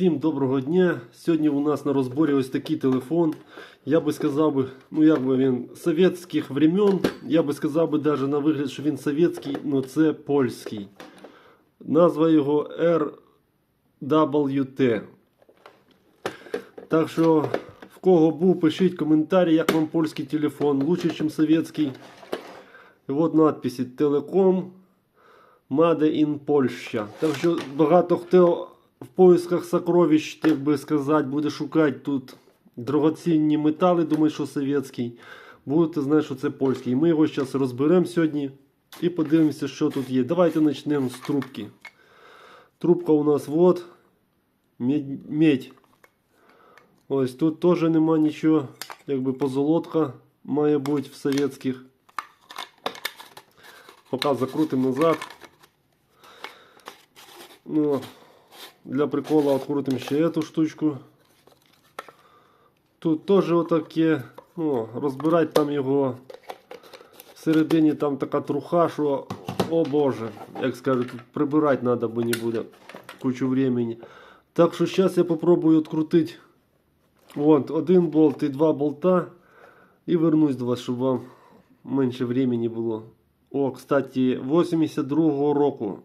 Всім доброго дня. Сьогодні у нас на розборі ось такий телефон. Я би сказав ну як би він совєтських времен. Я би сказав би навіть на вигляд, що він совєтський, але це польський. Назва його RWT. Так що, в кого був, пишіть коментарі, як вам польський телефон, лучше, ніж совєтський. І от надписи Телеком. Made in Польща. Так що багато хто в поисках сокровищ, так би сказати, буде шукати тут дорогоцінні метали, думаю, що совєтський. Будете знати, що це польський. Ми його зараз розберемо сьогодні і подивимося, що тут є. Давайте почнемо з трубки. Трубка у нас вот. Медь. медь. Ось тут теж нема нічого. Якби позолотка має бути в совєтських. Поки закрутимо назад. Ну, для прикола открутим ще эту штучку. Тут теж отаке. Ну, розбирати там його. Всередині там така труха, що, о боже, як скажуть, прибирати треба, бо не буде кучу времени. Так що зараз я попробую відкрутити вот, один болт і два болта. І вернусь до вас, щоб вам менше времени було. О, кстати, 82-го року.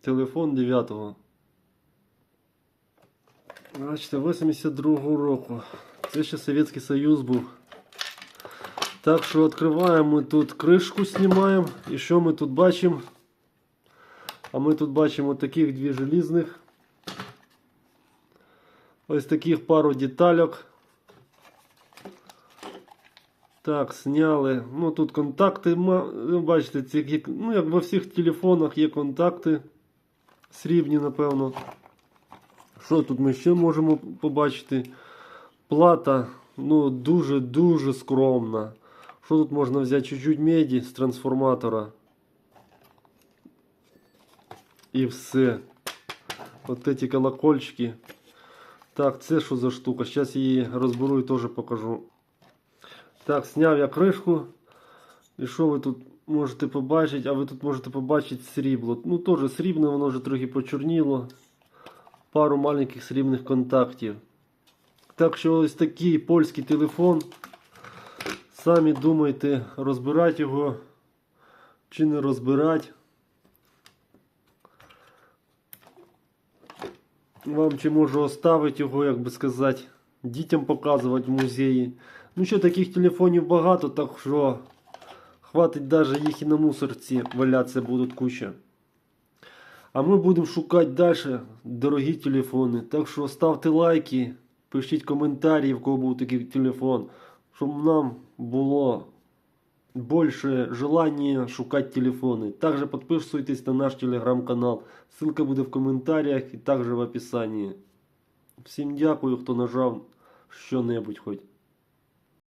Телефон 9-го. Бачите, 82-го року. Це ще Совєтський Союз був. Так що відкриваємо ми тут кришку, знімаємо. І що ми тут бачимо? А ми тут бачимо таких дві желізних. Ось таких пару детальок. Так, сняли. Ну тут контакти. Бачите, ці, ну, як во всіх телефонах є контакти. Срібні, напевно. Що тут ми ще можемо побачити? Плата ну, дуже-дуже скромна. Що тут можна взяти? Чуть-чуть меді з трансформатора. І все. От ці колокольчики. Так, це що за штука? Зараз її розберу і теж покажу. Так, зняв я кришку. І що ви тут можете побачити? А ви тут можете побачити срібло. Ну, теж срібне, воно вже трохи почорніло. Пару маленьких срібних контактів. Так що ось такий польський телефон. Самі думайте, розбирати його чи не розбирати. Вам чи можу оставити його, як би сказати, дітям показувати в музеї. Ну що, таких телефонів багато, так що хватить навіть їх і на мусорці валятися будуть куча. А ми будемо шукати далі дорогі телефони. Так що ставте лайки, пишіть коментарі, в кого був такий телефон, щоб нам було більше желання шукати телефони. Также підписуйтесь на наш телеграм-канал. Ссылка буде в коментарях і також в описанні. Всім дякую, хто нажав що-небудь хоч.